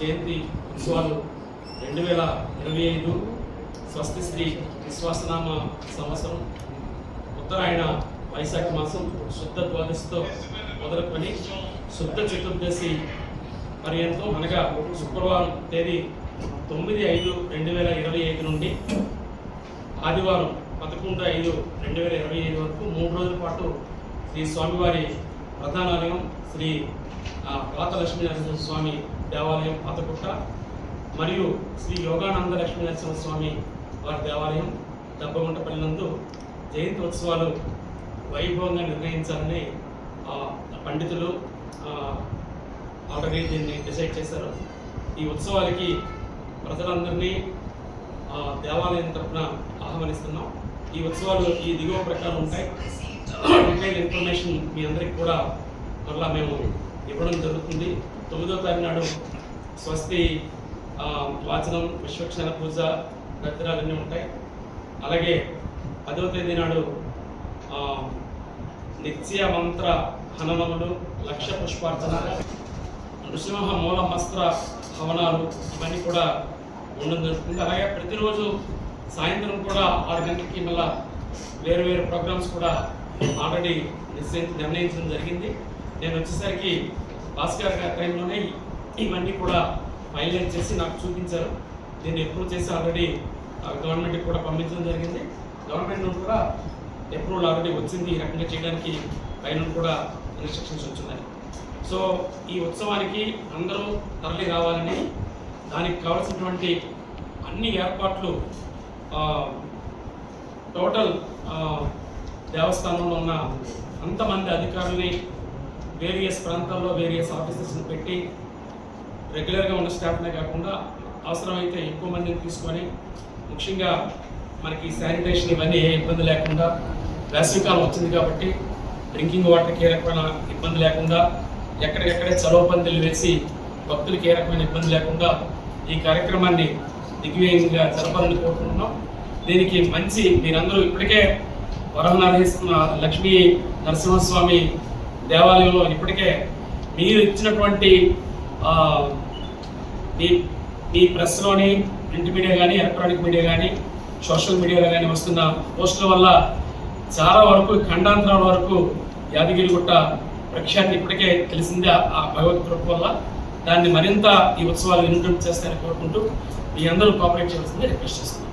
జయంతి ఉత్సవాలు రెండు వేల ఇరవై ఐదు స్వస్తి శ్రీ విశ్వాసనామ సంవత్సరం. ఉత్తరాయణ వైశాఖ మాసం శుద్ధ ద్వాదశితో మొదలుకొని శుద్ధ చతుర్దశి పర్యంతం అనగా శుక్రవారం తేదీ తొమ్మిది ఐదు రెండు వేల ఇరవై ఐదు నుండి ఆదివారం పదకొండు ఐదు రెండు వేల ఇరవై ఐదు వరకు మూడు రోజుల పాటు శ్రీ స్వామివారి ప్రధానాలయం శ్రీ ఆ, నరసింహ స్వామి దేవాలయం పాతకుట్ట మరియు శ్రీ యోగానంద లక్ష్మీ స్వామి వారి దేవాలయం దబ్బగుంటపల్లి నందు జయంతి ఉత్సవాలు వైభవంగా నిర్ణయించాలని పండితులు ఆల్రెడీ దీన్ని డిసైడ్ చేశారు. ఈ ఉత్సవాలకి ప్రజలందరినీ దేవాలయం తరఫున ఆహ్వానిస్తున్నాం. ఈ ఉత్సవాలు ఈ దిగువ ప్రకారం ఉంటాయి. డీటెయిల్ ఇన్ఫర్మేషన్ మీ అందరికి కూడా మరలా మేము ఇవ్వడం జరుగుతుంది. తొమ్మిదో తారీఖు నాడు స్వస్తి వాచనం విశ్వక్షణ పూజ దత్తరాలన్నీ ఉంటాయి. అలాగే పదవ తేదీ నాడు నిత్య మంత్ర హననములు లక్ష పుష్పార్చన నృసింహ మూల మస్త్ర హవనాలు ఇవన్నీ కూడా ఉండడం జరుగుతుంది. అలాగే ప్రతిరోజు సాయంత్రం కూడా ఆరు గంటలకి మళ్ళా వేరు వేరు ప్రోగ్రామ్స్ కూడా ఆల్రెడీ నిశ్చయి నిర్ణయించడం జరిగింది. నేను వచ్చేసరికి భాస్కర్ గారి టైంలోనే ఇవన్నీ కూడా హైలైట్ చేసి నాకు చూపించారు. నేను అప్రూవ్ చేసి ఆల్రెడీ గవర్నమెంట్కి కూడా పంపించడం జరిగింది. గవర్నమెంట్ నుండి కూడా అప్రూవల్ ఆల్రెడీ వచ్చింది. ఈ రకంగా చేయడానికి పైన కూడా ఇన్స్ట్రక్షన్స్ వచ్చినాయి. సో ఈ ఉత్సవానికి అందరూ తరలి రావాలని దానికి కావాల్సినటువంటి అన్ని ఏర్పాట్లు టోటల్ దేవస్థానంలో ఉన్న అంతమంది అధికారుల్ని వేరియస్ ప్రాంతాల్లో వేరియస్ ఆఫీసర్స్ని పెట్టి రెగ్యులర్గా ఉన్న స్టాఫ్నే కాకుండా అవసరమైతే ఎక్కువ మందిని తీసుకొని ముఖ్యంగా మనకి శానిటేషన్ ఇవన్నీ ఏ ఇబ్బంది లేకుండా వేసవికాలం వచ్చింది కాబట్టి డ్రింకింగ్ వాటర్కి ఏ రకమైన ఇబ్బంది లేకుండా ఎక్కడికెక్కడే చలవ పందిలు వేసి భక్తులకి ఏ రకమైన ఇబ్బంది లేకుండా ఈ కార్యక్రమాన్ని దిగ్విజయంగా జరపాలని కోరుకుంటున్నాం దీనికి మంచి మీరందరూ ఇప్పటికే వరహనాథేశ్వర లక్ష్మీ నరసింహస్వామి దేవాలయంలో ఇప్పటికే మీరు ఇచ్చినటువంటి మీ మీ ప్రెస్లోని ప్రింట్ మీడియా కానీ ఎలక్ట్రానిక్ మీడియా కానీ సోషల్ మీడియాలో కానీ వస్తున్న పోస్టుల వల్ల చాలా వరకు ఖండాంతరాల వరకు యాదగిరిగుట్ట ప్రఖ్యాతి ఇప్పటికే తెలిసిందే ఆ- భగవత్ కృప వల్ల. దాన్ని మరింత ఈ ఉత్సవాలు వినూటం చేస్తారని కోరుకుంటూ మీ అందరూ కోఆపరేట్ చేయాల్సిందే రిక్వెస్ట్ చేస్తున్నాను